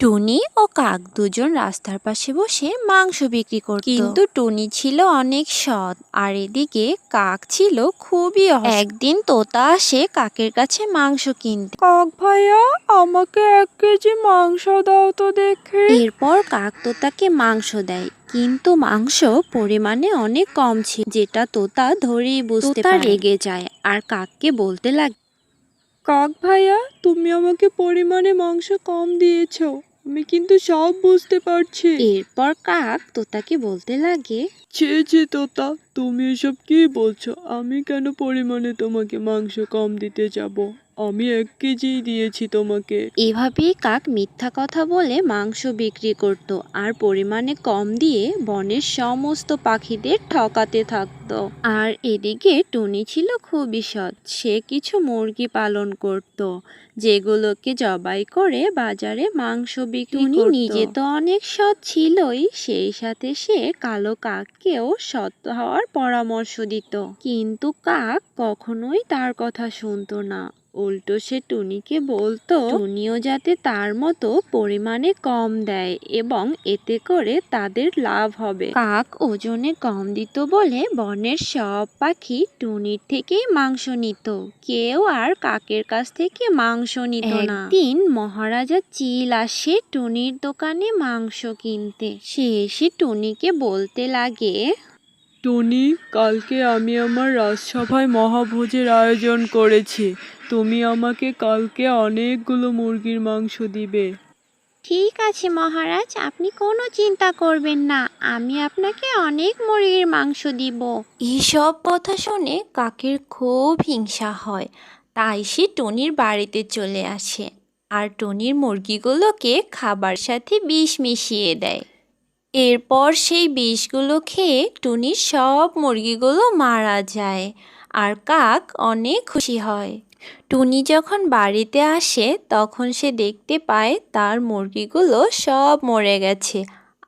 টুনি ও কাক দুজন রাস্তার পাশে বসে মাংস বিক্রি করত। কিন্তু টুনি ছিল অনেক সৎ আর এদিকে কাক ছিল খুবই একদিন তোতা আসে কাকের কাছে মাংস কিনতে। কাক ভাইয়া আমাকে এক কেজি মাংস দাও তো দেখে। এরপর কাক তোতাকে মাংস দেয় কিন্তু মাংস পরিমাণে অনেক কম ছিল যেটা তোতা ধরেই বুঝতে পারে। রেগে যায় আর কাককে বলতে লাগে কাক ভাইয়া তুমি আমাকে পরিমাণে মাংস কম দিয়েছ। আমি কিন্তু সব বুঝতে পারছি। এরপর কাক তোতাকে বলতে লাগে ছে ছে তোতা তুমি এসব কি বলছো? আমি কেন পরিমাণে তোমাকে মাংস কম দিতে যাব? আমি এক কেজি দিয়েছি তোমাকে। এভাবেই কাক মিথ্যা কথা বলে মাংস বিক্রি করত আর পরিমাণে কম দিয়ে বনের সমস্ত পাখিদের ঠকাতে থাকত। আর এদিকে টুনি ছিল খুবই সৎ। সে কিছু মুরগি পালন করত যেগুলোকে জবাই করে বাজারে মাংস বিক্রি নিজে তো অনেক সৎ ছিলই সেই সাথে সে কালো কাককেও সৎ হওয়ার পরামর্শ দিত। কিন্তু কাক কখনোই তার কথা শুনতো না। উল্টো সে টুনিকে বলতো, টুনিও যাতে তার মতো পরিমাণে কম দেয় এবং এতে করে তাদের লাভ হবে। কাক ওজনে কম দিত বলে বনের সব পাখি টুনির থেকেই মাংস নিত। কেউ আর কাকের কাছ থেকে মাংস নিত না। একদিন মহারাজা চিল আসে টুনির দোকানে মাংস কিনতে। সে এসে টুনিকে বলতে লাগে টনি কালকে আমি আমার রাজসভায় মহাভোজের আয়োজন করেছি। তুমি আমাকে কালকে অনেকগুলো মুরগির মাংস দিবে। ঠিক আছে মহারাজ আপনি কোনো চিন্তা করবেন না। আমি আপনাকে অনেক মুরগির মাংস দিব। এইসব কথা শুনে কাকের খুব হিংসা হয়। তাই সে টনির বাড়িতে চলে আসে। আর টনির মুরগিগুলোকে খাবার সাথে বিষ মিশিয়ে দেয়। এরপর সেই বিষগুলো খেয়ে টুনির সব মুরগিগুলো মারা যায় আর কাক অনেক খুশি হয়। টুনি যখন বাড়িতে আসে, তখন সে দেখতে পায় তার মুরগিগুলো সব মরে গেছে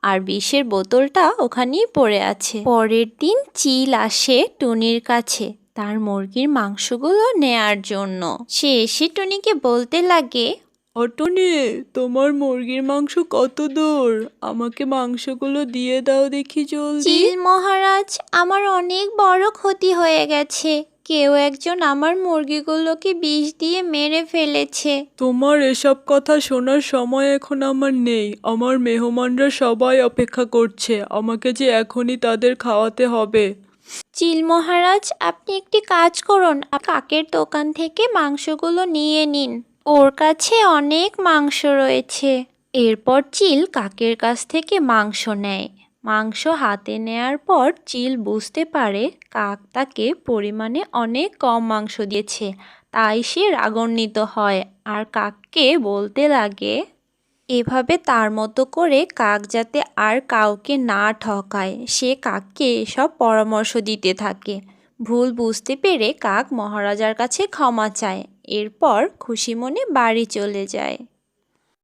আর বিষের বোতলটা ওখানেই পড়ে আছে। পরের দিন চিল আসে টুনির কাছে তার মুরগির মাংসগুলো নেয়ার জন্য। সে এসে টুনিকে বলতে লাগে ও টনি তোমার মুরগির মাংস কত দূর? আমাকে মাংসগুলো দিয়ে দাও দেখি জলদি। চিল মহারাজ আমার অনেক বড় ক্ষতি হয়ে গেছে। কেউ একজন আমার মুরগিগুলোকে বিষ দিয়ে মেরে ফেলেছে। তোমার এসব কথা শোনার সময় এখন আমার নেই। আমার মেহমানরা সবাই অপেক্ষা করছে। আমাকে যে এখনই তাদের খাওয়াতে হবে। চিল মহারাজ আপনি একটি কাজ করুন। কাকের দোকান থেকে মাংসগুলো নিয়ে নিন। ওর কাছে অনেক মাংস রয়েছে। এরপর চিল কাকের কাছ থেকে মাংস নেয়। মাংস হাতে নেয়ার পর চিল বুঝতে পারে কাক তাকে পরিমাণে অনেক কম মাংস দিয়েছে, তাই সে রাগান্বিত হয় আর কাককে বলতে লাগে, এভাবে তার মতো করে কাক যাতে আর কাউকে না ঠকায়, সে কাককে এসব পরামর্শ দিতে থাকে। ভুল বুঝতে পেরে কাক মহারাজার কাছে ক্ষমা চায়। এরপর খুশি মনে বাড়ি চলে যায়।